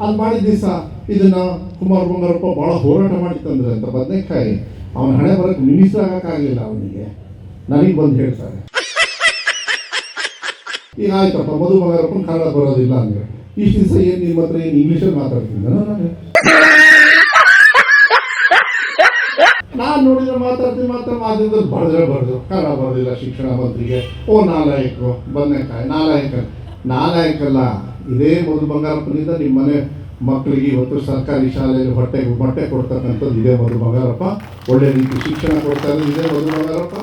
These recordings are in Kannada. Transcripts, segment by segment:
ಅದು ಮಾಡಿದ ದಿವಸ ಇದನ್ನ ಕುಮಾರ್ ಬಂಗಾರಪ್ಪ ಬಹಳ ಹೋರಾಟ ಮಾಡಿ ತಂದ್ರೆ ಅಂತ ಬದನೆಕಾಯಿ ಅವನ ಹಣೆ ಬರಕ್ಕೆ ಮಿನಿಸ್ಟರ್ ಆಗಕ್ಕಾಗಲಿಲ್ಲ ಅವನಿಗೆ. ನನಗೆ ಬಂದು ಹೇಳ್ತಾರೆ ಈಗ ಆಯ್ತಪ್ಪ, ಮಧು ಬಂಗಾರಪ್ಪನ ಕನ್ನಡ ಬರೋದಿಲ್ಲ ಅಂದ್ರೆ ಇಷ್ಟು ದಿವಸ ಏನು ನಿಮ್ಮ ಹತ್ರ ಏನು ಇಂಗ್ಲೀಷಲ್ಲಿ ಮಾತಾಡ್ತೀನಿ ನಾನು ನೋಡಿದ್ರೆ ಮಾತಾಡ್ತೀನಿ ಮಾತ್ರ ಮಾತಾಡಿದ್ರೆ ಬರೆದ್ರೆ ಬರೆದ್ರು ಕನ್ನಡ ಬರೋದಿಲ್ಲ ಶಿಕ್ಷಣ ಮಂತ್ರಿಗೆ. ಓ ನಾಲಾಯಕರು ಬದನೆಕಾಯಿ ನಾಲಾಯಕ ನಾಲಾಯಕಲ್ಲ ಇದೇ ಮೊದಲು ಬಂಗಾರಪ್ಪನಿಂದ ನಿಮ್ಮ ಮನೆ ಮಕ್ಕಳಿಗೆ ಇವತ್ತು ಸರ್ಕಾರಿ ಶಾಲೆಯಲ್ಲಿ ಹೊಟ್ಟೆಗೆ ಬಟ್ಟೆ ಕೊಡ್ತಕ್ಕಂಥದ್ದು ಇದೇ ಮೊದಲು ಬಂಗಾರಪ್ಪ. ಒಳ್ಳೆ ರೀತಿ ಶಿಕ್ಷಣ ಕೊಡ್ತಾ ಇರೋದು ಇದೇ ಮಧು ಬಂಗಾರಪ್ಪ.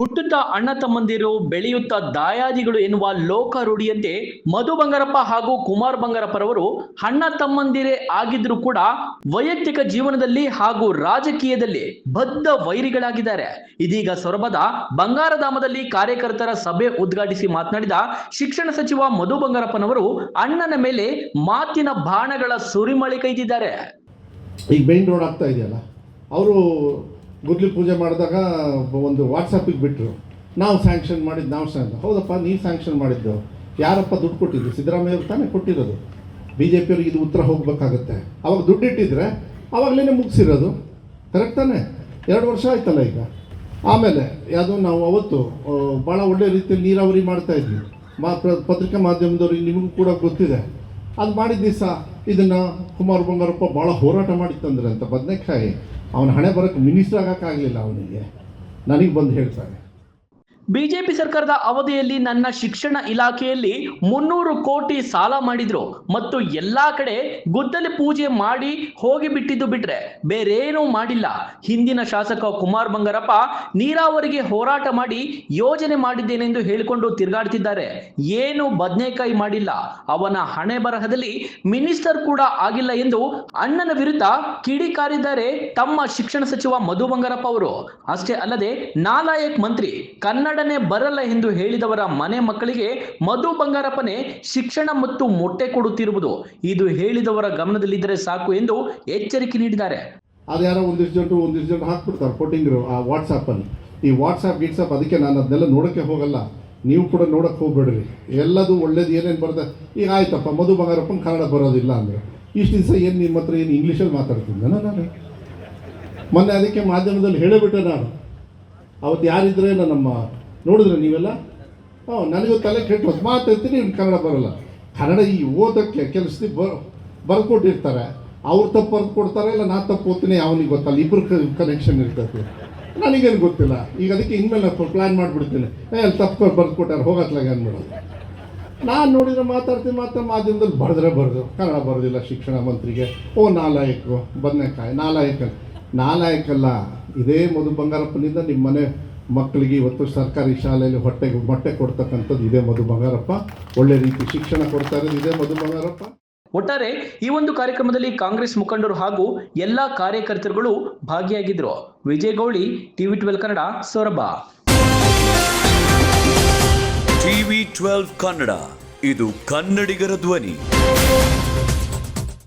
ಹುಟ್ಟುತ್ತಾ ಅಣ್ಣ ತಮ್ಮಂದಿರು ಬೆಳೆಯುತ್ತಾ ದಾಯಾದಿಗಳು ಎನ್ನುವ ಲೋಕ ರೂಢಿಯಂತೆ ಮಧು ಬಂಗಾರಪ್ಪ ಹಾಗೂ ಕುಮಾರ್ ಬಂಗಾರಪ್ಪರವರು ಅಣ್ಣ ತಮ್ಮಂದಿರೇ ಆಗಿದ್ರು ಕೂಡ ವೈಯಕ್ತಿಕ ಜೀವನದಲ್ಲಿ ಹಾಗೂ ರಾಜಕೀಯದಲ್ಲಿ ಬದ್ಧ ವೈರಿಗಳಾಗಿದ್ದಾರೆ. ಇದೀಗ ಸೊರಬದ ಬಂಗಾರಧಾಮದಲ್ಲಿ ಕಾರ್ಯಕರ್ತರ ಸಭೆ ಉದ್ಘಾಟಿಸಿ ಮಾತನಾಡಿದ ಶಿಕ್ಷಣ ಸಚಿವ ಮಧು ಬಂಗಾರಪ್ಪನವರು ಅಣ್ಣನ ಮೇಲೆ ಮಾತಿನ ಬಾಣಗಳ ಸುರಿಮಳೆ ಕೈದಿದ್ದಾರೆ. ಈಗ ರೋಡ್ ಆಗ್ತಾ ಇದೆಯಲ್ಲ? ಅವರು ಗುದ್ಲಿ ಪೂಜೆ ಮಾಡಿದಾಗ ಒಂದು ವಾಟ್ಸಪ್ಪಿಗೆ ಬಿಟ್ಟರು ನಾವು ಸ್ಯಾಂಕ್ಷನ್ ಮಾಡಿದ್ದು ನಾವು ಸ್ಯಾಂಕ್ಷನ್ ಹೌದಪ್ಪ, ನೀವು ಸ್ಯಾಂಕ್ಷನ್ ಮಾಡಿದ್ದು. ಯಾರಪ್ಪ ದುಡ್ಡು ಕೊಟ್ಟಿದ್ದು? ಸಿದ್ದರಾಮಯ್ಯ ಅವ್ರು ತಾನೇ ಕೊಟ್ಟಿರೋದು. ಬಿ ಜೆ ಪಿಯವ್ರಿಗೆ ಇದು ಉತ್ತರ ಹೋಗಬೇಕಾಗತ್ತೆ. ಅವಾಗ ದುಡ್ಡು ಇಟ್ಟಿದ್ರೆ ಅವಾಗಲೇ ಮುಗಿಸಿರೋದು. ಕರೆಕ್ಟ್ ತಾನೇ? ಎರಡು ವರ್ಷ ಆಯ್ತಲ್ಲ ಈಗ. ಆಮೇಲೆ ಯಾವುದೋ ನಾವು ಅವತ್ತು ಭಾಳ ಒಳ್ಳೆ ರೀತಿಯಲ್ಲಿ ನೀರಾವರಿ ಮಾಡ್ತಾ ಇದ್ವಿ. ಮಾತ್ರ ಪತ್ರಿಕಾ ಮಾಧ್ಯಮದವ್ರಿಗೆ ನಿಮಗೂ ಕೂಡ ಗೊತ್ತಿದೆ. ಅದು ಮಾಡಿದ ದಿವಸ ಇದನ್ನು ಕುಮಾರ್ ಬಂಗಾರಪ್ಪ ಭಾಳ ಹೋರಾಟ ಮಾಡಿ ತಂದ್ರೆ ಅಂತ ಬದನೆಕಾಯಿ, ಅವನ ಹಣೆ ಬರೋಕ್ಕೆ ಮಿನಿಸ್ಟರ್ ಆಗೋಕ್ಕಾಗಲಿಲ್ಲ ಅವನಿಗೆ. ನನಗೆ ಬಂದು ಹೇಳ್ತಾರೆ. ಬಿಜೆಪಿ ಸರ್ಕಾರದ ಅವಧಿಯಲ್ಲಿ ನನ್ನ ಶಿಕ್ಷಣ ಇಲಾಖೆಯಲ್ಲಿ ಮುನ್ನೂರು ಕೋಟಿ ಸಾಲ ಮಾಡಿದ್ರು. ಮತ್ತು ಎಲ್ಲಾ ಕಡೆ ಗುದ್ದಲಿ ಪೂಜೆ ಮಾಡಿ ಹೋಗಿ ಬಿಟ್ಟಿದ್ದು ಬಿಟ್ರೆ ಬೇರೇನೂ ಮಾಡಿಲ್ಲ. ಹಿಂದಿನ ಶಾಸಕ ಕುಮಾರ್ ಬಂಗಾರಪ್ಪ ನೀರಾವರಿಗೆ ಹೋರಾಟ ಮಾಡಿ ಯೋಜನೆ ಮಾಡಿದ್ದೇನೆಂದು ಹೇಳಿಕೊಂಡು ತಿರುಗಾಡ್ತಿದ್ದಾರೆ. ಏನು ಬದನೆಕಾಯಿ ಮಾಡಿಲ್ಲ. ಅವನ ಹಣೆ ಬರಹದಲ್ಲಿ ಮಿನಿಸ್ಟರ್ ಕೂಡ ಆಗಿಲ್ಲ ಎಂದು ಅಣ್ಣನ ವಿರುದ್ಧ ಕಿಡಿಕಾರಿದ್ದಾರೆ ತಮ್ಮ ಶಿಕ್ಷಣ ಸಚಿವ ಮಧು ಬಂಗಾರಪ್ಪ ಅವರು. ಅಷ್ಟೇ ಅಲ್ಲದೆ ನಾಲಾಯಕ್ ಮಂತ್ರಿ ಕನ್ನಡನೇ ಬರಲ್ಲ ಎಂದು ಹೇಳಿದವರ ಮನೆ ಮಕ್ಕಳಿಗೆ ಮಧು ಬಂಗಾರಪ್ಪನೇ ಶಿಕ್ಷಣ ಮತ್ತು ಮೊಟ್ಟೆ ಕೊಡುತ್ತಿರುವುದು. ಇದು ಹೇಳಿದವರ ಗಮನದಲ್ಲಿದ್ದರೆ ಸಾಕು ಎಂದು ಎಚ್ಚರಿಕೆ ನೀಡಿದ್ದಾರೆ. ಅದ್ಯಾರೋ ಒಂದಿಷ್ಟು ಜನರು ಒಂದಿಷ್ಟು ಜಂಟು ಹಾಕ್ಬಿಡ್ತಾರೆ ಕೊಟ್ಟಿಂಗರು ಆ ವಾಟ್ಸಪ್ಪಲ್ಲಿ ಈ ವಾಟ್ಸಪ್ ಗಿಟ್ಸಪ್ ಅದಕ್ಕೆ ನಾನು ಅದನ್ನೆಲ್ಲ ನೋಡೋಕ್ಕೆ ಹೋಗಲ್ಲ. ನೀವು ಕೂಡ ನೋಡೋಕ್ಕೆ ಹೋಗ್ಬೇಡ್ರಿ. ಎಲ್ಲದು ಒಳ್ಳೇದು ಏನೇನು ಬರ್ತದೆ ಈಗ ಆಯ್ತಪ್ಪ, ಮಧು ಬಂಗಾರಪ್ಪನ ಕನ್ನಡ ಬರೋದಿಲ್ಲ ಅಂದರೆ. ಇಷ್ಟು ದಿವಸ ಏನು ನಿಮ್ಮ ಹತ್ರ ಏನು ಇಂಗ್ಲೀಷಲ್ಲಿ ಮಾತಾಡ್ತೀನಿ ನಾನು ಮೊನ್ನೆ ಅದಕ್ಕೆ ಮಾಧ್ಯಮದಲ್ಲಿ ಹೇಳಿಬಿಟ್ಟೆ ನಾನು. ಅವತ್ತು ಯಾರಿದ್ರೆ ನಮ್ಮ ನೋಡಿದ್ರೆ ನೀವೆಲ್ಲ ಹಾಂ ನನಗೂ ತಲೆ ಕೆಟ್ಟು ಮಾತಾಡ್ತೀನಿ, ಇವ್ನು ಕನ್ನಡ ಬರಲ್ಲ. ಕನ್ನಡ ಈ ಓದೋಕ್ಕೆ ಕೆಲಸದಿ ಬರ್ ಬರ್ಕೊಟ್ಟಿರ್ತಾರೆ. ಅವ್ರು ತಪ್ಪು ಬರೆದು ಕೊಡ್ತಾರೆ ಇಲ್ಲ ನಾ ತಪ್ಪು ಓದ್ತೀನಿ, ಅವನಿಗೆ ಗೊತ್ತಲ್ಲ. ಇಬ್ಬರು ಕನೆಕ್ಷನ್ ಇರ್ತೈತೆ ನನಗೇನು ಗೊತ್ತಿಲ್ಲ. ಈಗ ಅದಕ್ಕೆ ಇನ್ಮೇಲೆ ಪ್ಲ್ಯಾನ್ ಮಾಡಿಬಿಡ್ತೀನಿ. ಏ, ಅಲ್ಲಿ ತಪ್ಪು ಬರೆದು ಕೊಟ್ಟಾರೆ ಹೋಗತ್ಲಾಗ ಅಂದ್ಬಿಡೋದು ನಾನು ನೋಡಿದ್ರೆ ಮಾತಾಡ್ತೀನಿ ಮಾತ್ರ ಮಾಧ್ಯಮದಲ್ಲಿ ಬರೆದ್ರೆ ಬರೆದು ಕನ್ನಡ ಬರೋದಿಲ್ಲ ಶಿಕ್ಷಣ ಮಂತ್ರಿಗೆ. ಓ ನಾಲಾಯಕು ಬದನೆಕಾಯಿ ನಾಲಾಯಕ ನಾಲಾಯಕಲ್ಲ, ಇದೇ ಮಧು ಬಂಗಾರಪ್ಪನಿಂದ ನಿಮ್ಮ ಮನೆ ಮಕ್ಕಳಿಗೆ ಇವತ್ತು ಸರ್ಕಾರಿ ಶಾಲೆಯಲ್ಲಿ ಹೊಟ್ಟೆಗೆ ಮೊಟ್ಟೆ ಕೊಡ್ತಕ್ಕಂಥದ್ದು ಇದೇ ಮಧು ಬಂಗಾರಪ್ಪ. ಒಳ್ಳೆ ರೀತಿ ಶಿಕ್ಷಣ ಕೊಡ್ತಾ ಇರೋದು ಇದೇ ಮಧು ಬಂಗಾರಪ್ಪ. ಒಟ್ಟಾರೆ ಈ ಒಂದು ಕಾರ್ಯಕ್ರಮದಲ್ಲಿ ಕಾಂಗ್ರೆಸ್ ಮುಖಂಡರು ಹಾಗೂ ಎಲ್ಲಾ ಕಾರ್ಯಕರ್ತರುಗಳು ಭಾಗಿಯಾಗಿದ್ರು. Vijay Gowli TV twelve Kannada Soraba. TV twelve Kannada ಇದು ಕನ್ನಡಿಗರ ಧ್ವನಿ.